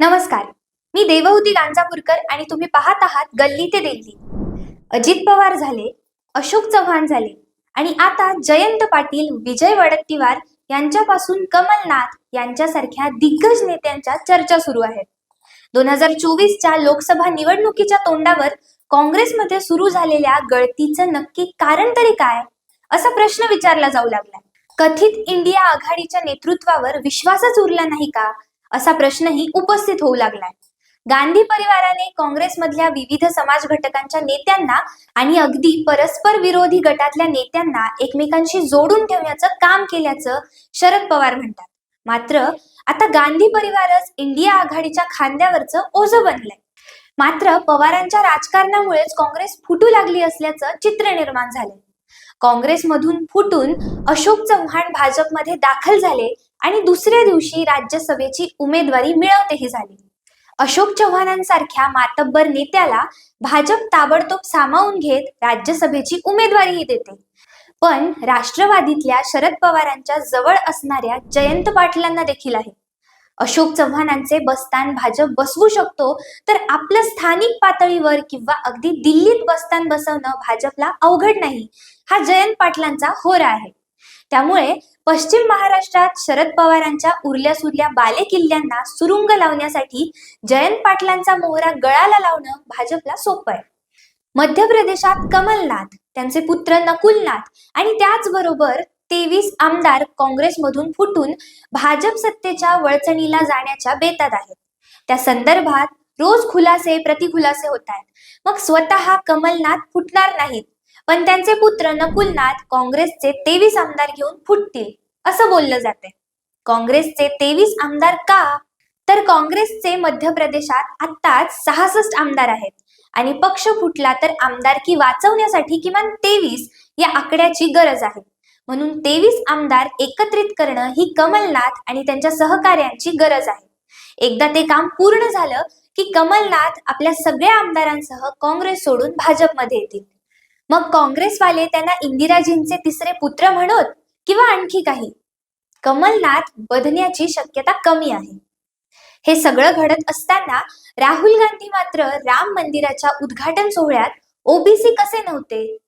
नमस्कार. मी देवहूती गांजापूरकर आणि तुम्ही पाहत आहात गल्ली ते दिल्ली. अजित पवार झाले अशोक चव्हाण झाले आणि आता जयंत पाटील विजय वडट्टीवार यांच्यापासून कमलनाथ यांच्यासारख्या दिग्गज नेत्यांच्या चर्चा सुरू आहेत. दोन हजार चोवीसच्या लोकसभा निवडणुकीच्या तोंडावर काँग्रेसमध्ये सुरू झालेल्या गळतीचं नक्की कारण तरी काय? असा प्रश्न विचारला जाऊ लागला. कथित इंडिया आघाडीच्या नेतृत्वावर विश्वासच उरला नाही का? असा प्रश्नही उपस्थित होऊ लागलाय. गांधी परिवाराने काँग्रेसमधल्या विविध समाज घटकांच्या नेत्यांना आणि अगदी परस्पर विरोधी गटातल्या नेत्यांना एकमेकांशी जोडून ठेवण्याचं काम केल्याचं शरद पवार म्हणतात. मात्र आता गांधी परिवारच इंडिया आघाडीच्या खांद्यावरचं ओझं बनलंय. मात्र पवारांच्या राजकारणामुळेच काँग्रेस फुटू लागली असल्याचं चित्र निर्माण झालंय. काँग्रेसमधून फुटून अशोक चव्हाण भाजपमध्ये दाखल झाले आणि दुसऱ्या दिवशी राज्यसभेची उमेदवारी मिळवतेही झाली. अशोक चव्हाणांसारख्या मातब्बर नेत्याला भाजप ताबडतोब सामावून घेत राज्यसभेची उमेदवारीही देते. पण राष्ट्रवादीतल्या शरद पवारांच्या जवळ असणाऱ्या जयंत पाटलांना देखील आहे. अशोक चव्हाणांचे बस्तान भाजप बसवू शकतो तर आपलं स्थानिक पातळीवर किंवा अगदी दिल्लीत बस्तान बसवणं भाजपला अवघड नाही हा जयंत पाटलांचा होरा आहे. त्यामुळे पश्चिम महाराष्ट्रात शरद पवारांच्या उरल्या सुरल्या बाले किल्ल्यांना सुरुंग लावण्यासाठी जयंत पाटलांचा मोहरा गळाला लावणं भाजपला सोपं आहे. मध्य प्रदेशात कमलनाथ त्यांचे पुत्र नकुलनाथ आणि त्याचबरोबर तेवीस आमदार काँग्रेसमधून फुटून भाजप सत्तेच्या वळचणीला जाण्याच्या बेतात आहेत. त्या संदर्भात रोज खुलासे प्रतिखुलासे होत आहेत. मग स्वतः कमलनाथ फुटणार नाहीत. पण त्यांचे पुत्र नकुलनाथ काँग्रेसचे तेवीस आमदार घेऊन फुटतील असं बोललं जाते काँग्रेसचे तेवीस आमदार का? तर काँग्रेसचे मध्य प्रदेशात आत्ताच सहासष्ट आमदार आहेत. आणि पक्ष फुटला तर आमदारकी वाचवण्यासाठी किमान तेवीस या आकड्याची गरज आहे. म्हणून तेवीस आमदार एकत्रित करणं ही कमलनाथ आणि त्यांच्या सहकार्यांची गरज आहे. एकदा ते काम पूर्ण झालं की कमलनाथ आपल्या सगळ्या आमदारांसह काँग्रेस सोडून भाजपमध्ये येतील. मग काँग्रेसवाले त्यांना इंदिराजींचे तिसरे पुत्र म्हणत किंवा आणखी काही? कमलनाथ बधण्याची शक्यता कमी आहे. हे सगळं घडत असताना राहुल गांधी मात्र राम मंदिराच्या उद्घाटन सोहळ्यात ओबीसी कसे नव्हते?